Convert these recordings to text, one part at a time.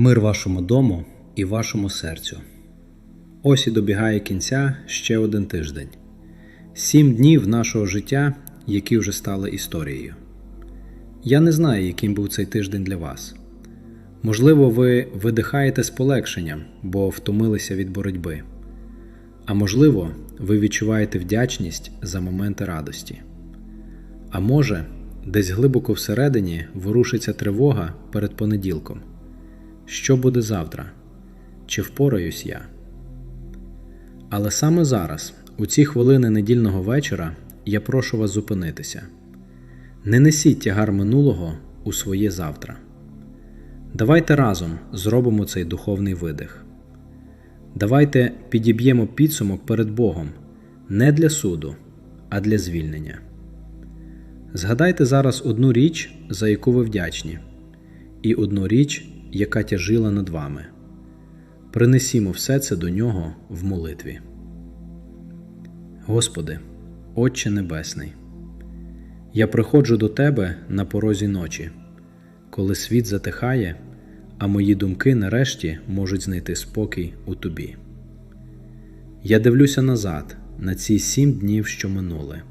Мир вашому дому і вашому серцю. Ось і добігає кінця ще один тиждень. Сім днів нашого життя, які вже стали історією. Я не знаю, яким був цей тиждень для вас. Можливо, ви видихаєте з полегшенням, бо втомилися від боротьби. А можливо, ви відчуваєте вдячність за моменти радості. А може, десь глибоко всередині ворушиться тривога перед понеділком. Що буде завтра? Чи впораюсь я? Але саме зараз, у ці хвилини недільного вечора, я прошу вас зупинитися. Не несіть тягар минулого у своє завтра. Давайте разом зробимо цей духовний видих. Давайте підіб'ємо підсумок перед Богом не для суду, а для звільнення. Згадайте зараз одну річ, за яку ви вдячні, і одну річ, яка тяжила над вами. Принесімо все це до нього в молитві. Господи, Отче Небесний, я приходжу до Тебе на порозі ночі, коли світ затихає, а мої думки нарешті можуть знайти спокій у Тобі. Я дивлюся назад на ці сім днів, що минули.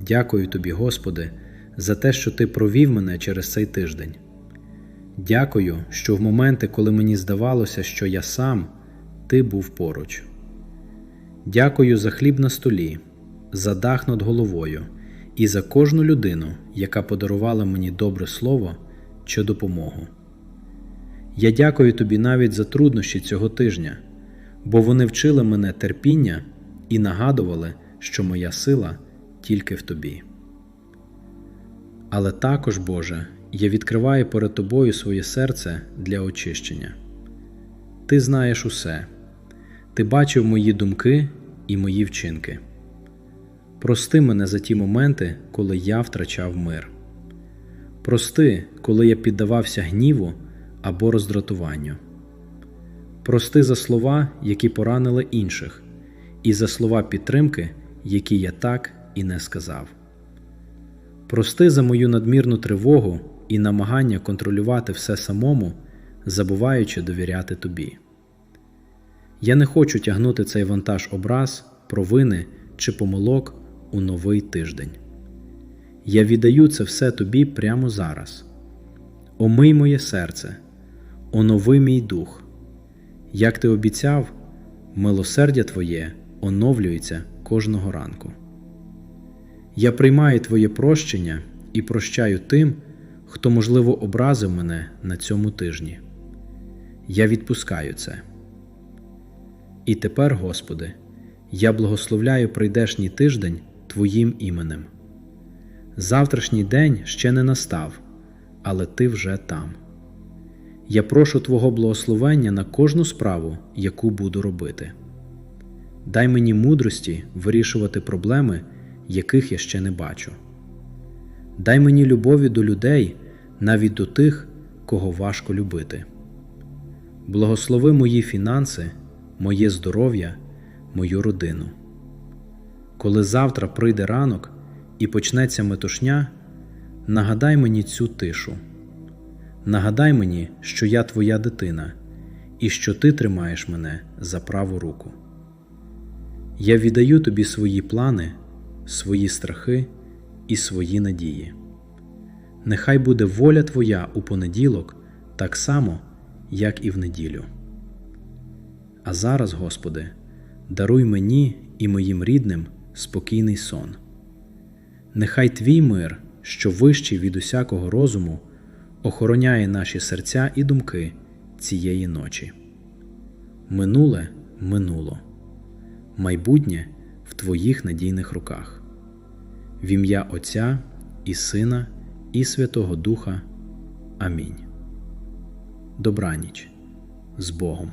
Дякую Тобі, Господи, за те, що Ти провів мене через цей тиждень. Дякую, що в моменти, коли мені здавалося, що я сам, Ти був поруч. Дякую за хліб на столі, за дах над головою і за кожну людину, яка подарувала мені добре слово чи допомогу. Я дякую тобі навіть за труднощі цього тижня, бо вони вчили мене терпіння і нагадували, що моя сила тільки в тобі. Але також, Боже, я відкриваю перед Тобою своє серце для очищення. Ти знаєш усе, ти бачив мої думки і мої вчинки. Прости мене за ті моменти, коли я втрачав мир. Прости, коли я піддавався гніву або роздратуванню. Прости за слова, які поранили інших, і за слова підтримки, які я так і не сказав. Прости за мою надмірну тривогу і намагання контролювати все самому, забуваючи довіряти тобі. Я не хочу тягнути цей вантаж образ, провини чи помилок у новий тиждень. Я віддаю це все тобі прямо зараз. Омий моє серце, онови мій дух. Як ти обіцяв, милосердя Твоє оновлюється кожного ранку. Я приймаю Твоє прощення і прощаю тим, хто, можливо, образив мене на цьому тижні. Я відпускаю це. І тепер, Господи, я благословляю прийдешній тиждень Твоїм іменем. Завтрашній день ще не настав, але Ти вже там. Я прошу Твого благословення на кожну справу, яку буду робити. Дай мені мудрості вирішувати проблеми, яких я ще не бачу. Дай мені любові до людей, навіть до тих, кого важко любити. Благослови мої фінанси, моє здоров'я, мою родину. Коли завтра прийде ранок і почнеться метушня, нагадай мені цю тишу. Нагадай мені, що я твоя дитина і що ти тримаєш мене за праву руку. Я віддаю тобі свої плани, свої страхи і свої надії. Нехай буде воля Твоя у понеділок так само, як і в неділю. А зараз, Господи, даруй мені і моїм рідним спокійний сон. Нехай Твій мир, що вищий від усякого розуму, охороняє наші серця і думки цієї ночі. Минуле минуло, майбутнє в Твоїх надійних руках. В ім'я Отця і Сина, і Святого Духа. Амінь. Добраніч з Богом.